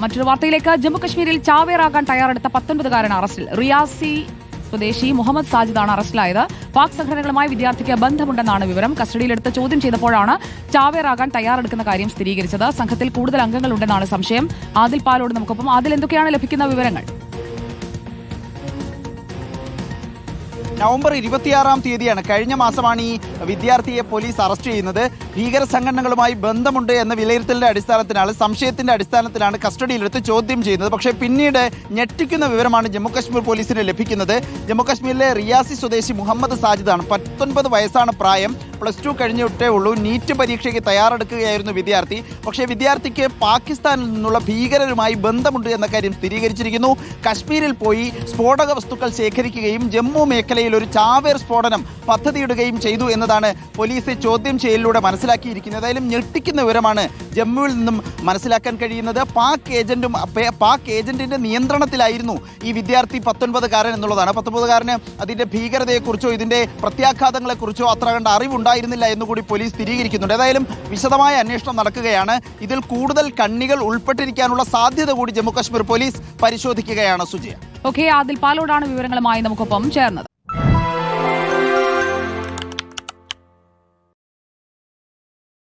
മറ്റൊരു വാർത്തയിലേക്ക്. ജമ്മു കശ്മീരിൽ ചാവേറാകാൻ തയ്യാറെടുത്ത പത്തൊൻപതുകാരൻ അറസ്റ്റിൽ. റിയാസി സ്വദേശി മുഹമ്മദ് സാജിദാണ് അറസ്റ്റിലായത്. പാക് സംഘടനകളുമായി വിദ്യാർത്ഥിക്ക് ബന്ധമുണ്ടെന്നാണ് വിവരം. കസ്റ്റഡിയിലെടുത്ത് ചോദ്യം ചെയ്തപ്പോഴാണ് ചാവേറാകാൻ തയ്യാറെടുക്കുന്ന കാര്യം സ്ഥിരീകരിച്ചത്. സംഘത്തിൽ കൂടുതൽ അംഗങ്ങളുണ്ടെന്നാണ് സംശയം. ആദിൽ പാലോട് നമുക്കൊപ്പം. ആദിൽ എന്തൊക്കെയാണ് ലഭിക്കുന്ന വിവരങ്ങൾ? നവംബർ ഇരുപത്തിയാറാം തീയതിയാണ്. കഴിഞ്ഞ മാസമാണ് ഈ വിദ്യാർത്ഥിയെ പോലീസ് അറസ്റ്റ് ചെയ്യുന്നത്. ഭീകര സംഘടനകളുമായി ബന്ധമുണ്ട് എന്ന വിലയിരുത്തലിന്റെ അടിസ്ഥാനത്തിലാണ് സംശയത്തിന്റെ അടിസ്ഥാനത്തിലാണ് കസ്റ്റഡിയിലെടുത്ത് ചോദ്യം ചെയ്യുന്നത്. പക്ഷേ പിന്നീട് ഞെട്ടിക്കുന്ന വിവരമാണ് ജമ്മുകശ്മീർ പോലീസിന് ലഭിക്കുന്നത്. ജമ്മുകശ്മീരിലെ റിയാസി സ്വദേശി മുഹമ്മദ് സാജിദാണ്. പത്തൊൻപത് വയസ്സാണ് പ്രായം. പ്ലസ് ടു കഴിഞ്ഞിട്ടേ ഉള്ളൂ. നീറ്റ് പരീക്ഷയ്ക്ക് തയ്യാറെടുക്കുകയായിരുന്നു വിദ്യാർത്ഥി. പക്ഷേ വിദ്യാർത്ഥിക്ക് പാകിസ്ഥാനിൽ നിന്നുള്ള ഭീകരരുമായി ബന്ധമുണ്ട് എന്ന കാര്യം സ്ഥിരീകരിച്ചിരിക്കുന്നു. കശ്മീരിൽ പോയി സ്ഫോടക വസ്തുക്കൾ ശേഖരിക്കുകയും ജമ്മു മേഖലയിൽ ഒരു ചാവേർ സ്ഫോടനം പദ്ധതിയിടുകയും ചെയ്തു എന്നതാണ് പോലീസ് ചോദ്യം ചെയ്യലിലൂടെ മനസ്സിലാക്കിയിരിക്കുന്നത്. ഏതായാലും ഞെട്ടിക്കുന്ന വിവരമാണ് ജമ്മുവിൽ നിന്നും മനസ്സിലാക്കാൻ കഴിയുന്നത്. പാക് ഏജന്റും പാക് ഏജന്റിന്റെ നിയന്ത്രണത്തിലായിരുന്നു ഈ വിദ്യാർത്ഥി പത്തൊൻപതുകാരൻ എന്നുള്ളതാണ്. പത്തൊൻപതുകാരന് അതിന്റെ ഭീകരതയെക്കുറിച്ചോ ഇതിന്റെ പ്രത്യാഘാതങ്ങളെക്കുറിച്ചോ അത്ര കണ്ട അറിവുണ്ടായിരുന്നില്ല എന്നുകൂടി പോലീസ് സ്ഥിരീകരിക്കുന്നുണ്ട്. ഏതായാലും വിശദമായ അന്വേഷണം നടക്കുകയാണ്. ഇതിൽ കൂടുതൽ കണ്ണികൾ ഉൾപ്പെട്ടിരിക്കാനുള്ള സാധ്യത കൂടി ജമ്മു ജമ്മുകശ്മീർ പോലീസ് പരിശോധിക്കുകയാണ്. സുജയ. ഓക്കെ ആദിൽ പാലോടാണ് വിവരങ്ങളുമായി നമുക്കൊപ്പം ചേർന്നത്.